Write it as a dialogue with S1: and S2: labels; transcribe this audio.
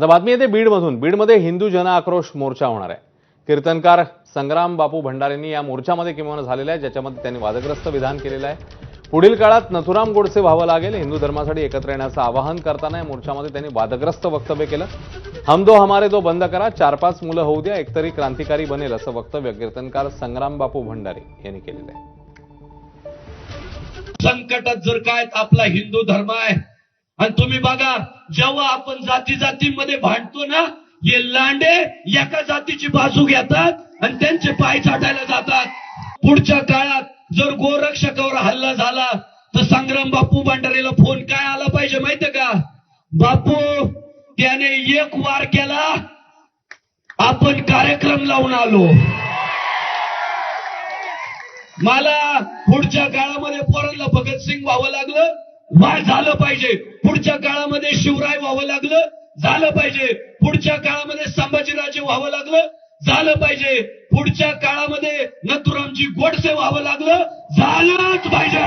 S1: आता बातमी येते बीडमधून. बीडमध्ये हिंदू जन आक्रोश मोर्चा होणार आहे. कीर्तनकार संग्राम बापू भंडारेंनी या मोर्चामध्ये किमान झालेला आहे ज्याच्यामध्ये त्यांनी वादग्रस्त विधान केलेलं आहे. पुढील काळात नथुराम गोडसे व्हावं लागेल. हिंदू धर्मासाठी एकत्र येण्याचं आवाहन करताना या मोर्चामध्ये त्यांनी वादग्रस्त वक्तव्य केलं. हम दो हमारे दो बंद करा चार पाच मुलं होऊ द्या एकतरी क्रांतिकारी बनेल असं वक्तव्य कीर्तनकार संग्राम बापू भंडारे यांनी केलेलं आहे.
S2: संकटात जर काय आपला हिंदू धर्म आहे. आणि तुम्ही बघा जेव्हा आपण जाती जातीमध्ये भांडतो ना हे लांडे एका जातीची बाजू घेतात आणि त्यांचे पाय चाटायला जातात. पुढच्या काळात जर गोरक्षकावर हल्ला झाला तर संग्राम बापू भंडारीला फोन काय आला पाहिजे माहितीये का? बापू त्याने एक वार केला आपण कार्यक्रम लावून आलो. मला पुढच्या काळामध्ये पोरांना भगतसिंग व्हावं लागलं. वाय झालं पाहिजे. पुढच्या काळामध्ये शिवराय व्हावं लागलं झालं पाहिजे. पुढच्या काळामध्ये संभाजीराजे व्हावं लागलं झालं पाहिजे. पुढच्या काळामध्ये नथुरामजी गोडसे व्हावं लागलं झालंच पाहिजे.